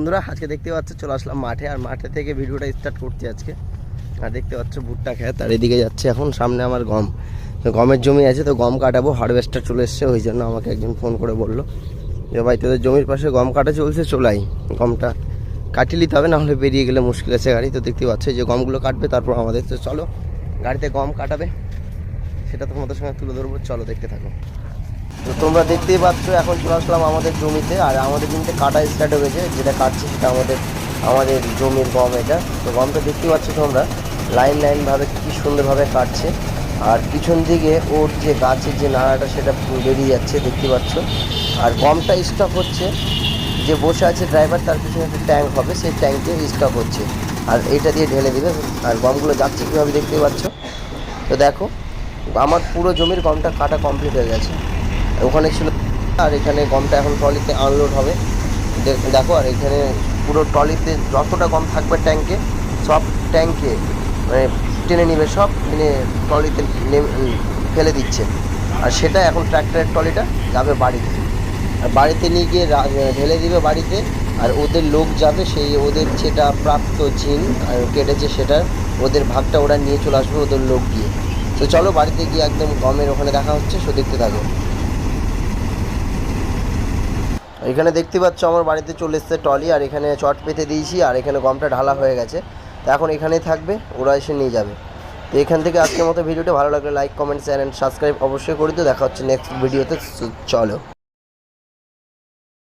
বন্ধুরা, আজকে দেখতে পাচ্ছ, চলে আসলাম মাঠে। আর মাঠে থেকে ভিডিওটা স্টার্ট করছি আজকে। আর দেখতে পাচ্ছ, ভুট্টা খেত। আর এদিকে যাচ্ছে এখন সামনে আমার গম। তো গমের জমি আছে, তো গম কাটাবো। হারভেস্টার চলে এসছে, ওই জন্য আমাকে একজন ফোন করে বলল যে, ভাই, তোদের জমির পাশে গম কাটা চলছে চলাই। গমটা কাটিয়ে নিতে হবে, নাহলে বেরিয়ে গেলে মুশকিল আছে গাড়ি। তো দেখতে পাচ্ছ যে গমগুলো কাটবে, তারপর আমাদের তো চলো, গাড়িতে গম কাটাবে। সেটা তোমাদের সঙ্গে তুলে ধরবো। চলো, দেখতে থাকো। তো তোমরা দেখতেই পাচ্ছ, এখন চলে আসলাম আমাদের জমিতে, আর আমাদের জমিতে কাটা স্টার্ট হয়েছে, যেটা কাটছে সেটা আমাদের আমাদের জমির গম এটা। তো গমটা দেখতেই পাচ্ছ তোমরা, লাইন লাইনভাবে কী সুন্দরভাবে কাটছে। আর পিছন দিকে ওর যে গাছের যে নাড়াটা, সেটা বেরিয়ে যাচ্ছে, দেখতে পাচ্ছ। আর গমটা স্টক হচ্ছে, যে বসে আছে ড্রাইভার তার পিছনে একটা ট্যাঙ্ক হবে, সেই ট্যাঙ্কে স্টক হচ্ছে। আর এইটা দিয়ে ঢেলে দিবে, আর গমগুলো যাচ্ছে কীভাবে দেখতে পাচ্ছ? তো দেখো, আমার পুরো জমির গমটা কাটা কমপ্লিট হয়ে গেছে। ওখানে ছিল, আর এখানে গমটা এখন ট্রলিতে আনলোড হবে। দেখো, আর এখানে পুরো ট্রলিতে যতটা গম থাকবে ট্যাঙ্কে সব ট্যাঙ্কে মানে টেনে নেবে, সব টেনে ট্রলিতে ফেলে দিচ্ছে। আর সেটা এখন ট্র্যাক্টরের ট্রলিটা যাবে বাড়িতে। আর বাড়িতে নিয়ে গিয়ে ঢেলে দিবে বাড়িতে, আর ওদের লোক যাবে, সেই ওদের যেটা প্রাপ্ত জিন কেটেছে সেটা, ওদের ভাগটা ওরা নিয়ে চলে আসবে ওদের লোক গিয়ে। তো চলো, বাড়িতে গিয়ে একদম গমের ওখানে দেখা হচ্ছে, সো দেখতে থাকো। এখানে দেখতে পাচ্ছ আমার বাড়িতে চলে এসছে টলি আর এখানে চট পেতে দিয়েছি, আর এখানে গমটা ঢালা হয়ে গেছে। তো এখন এখানেই থাকবে, ওরা এসে নিয়ে যাবে। তো এখান থেকে আজকের মতো ভিডিওটা ভালো লাগলে like comment share and subscribe অবশ্যই করে দিও। দেখা হচ্ছে নেক্সট ভিডিওতে চলো।